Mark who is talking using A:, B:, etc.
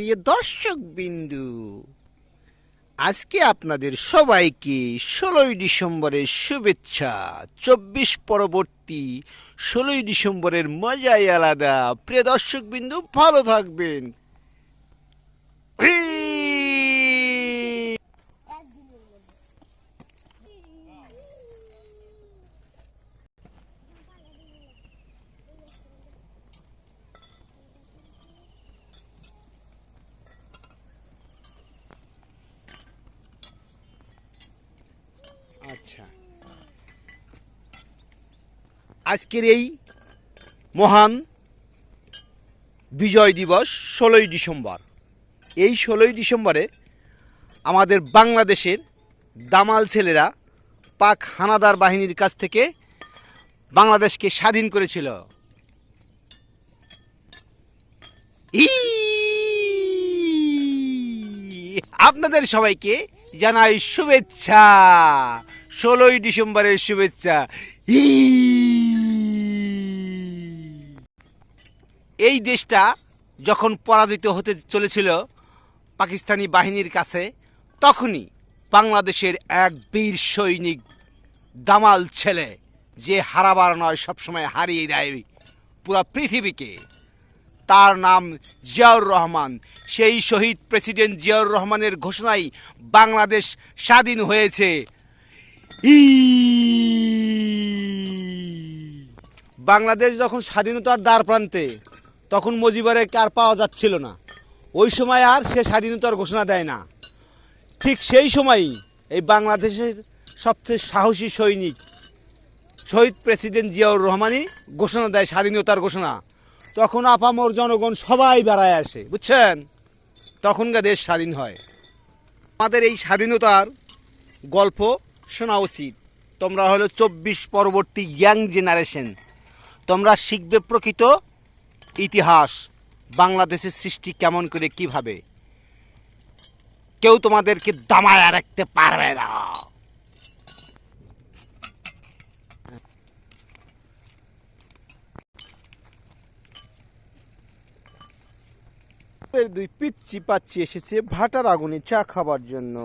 A: প্রিয় দর্শক বিন্দু আজকে আপনাদের সবাইকে ষোলোই ডিসেম্বরের শুভেচ্ছা, চব্বিশ পরবর্তী ষোলোই ডিসেম্বরের মজাই আলাদা। প্রিয় দর্শক বিন্দু ভালো থাকবেন। আজকের এই মহান বিজয় দিবস ষোলোই ডিসেম্বর। এই ষোলোই ডিসেম্বরে আমাদের বাংলাদেশের দামাল ছেলেরা পাক হানাদার বাহিনীর কাছ থেকে বাংলাদেশকে স্বাধীন করেছিল। আপনাদের সবাইকে জানাই শুভেচ্ছা। ষোলোই ডিসেম্বরের শুভেচ্ছা। ই! এই দেশটা যখন পরাজিত হতে চলেছিল পাকিস্তানি বাহিনীর কাছে, তখনই বাংলাদেশের এক বীর সৈনিক দামাল ছেলে যে হারাবার নয়, সবসময় হারিয়ে দেয় পুরা পৃথিবীকে, তার নাম জিয়াউর রহমান। সেই শহীদ প্রেসিডেন্ট জিয়াউর রহমানের ঘোষণায় বাংলাদেশ স্বাধীন হয়েছে। বাংলাদেশ যখন স্বাধীনতার দ্বার প্রান্তে তখন মজিবরে আর পাওয়া যাচ্ছিল না। ওই সময় আর সে স্বাধীনতার ঘোষণা দেয় না। ঠিক সেই সময়ই এই বাংলাদেশের সবচেয়ে সাহসী সৈনিক শহীদ প্রেসিডেন্ট জিয়াউর রহমানই ঘোষণা দেয় স্বাধীনতার ঘোষণা। তখন আপামর জনগণ সবাই বেড়ায় আসে, বুঝছেন? তখনকার দেশ স্বাধীন হয়। আমাদের এই স্বাধীনতার গল্প শোনা উচিত। তোমরা হলো চব্বিশ পরবর্তী ইয়াং জেনারেশন। তোমরা শিখবে প্রকৃত ইতিহাস বাংলাদেশের সৃষ্টি কেমন করে, কীভাবে? কেউ তোমাদেরকে দামায় রাখতে পারবে না। দুই পিচ্ছি পাচ্ছি এসেছে ভাটার আগুনে চা খাবার জন্য।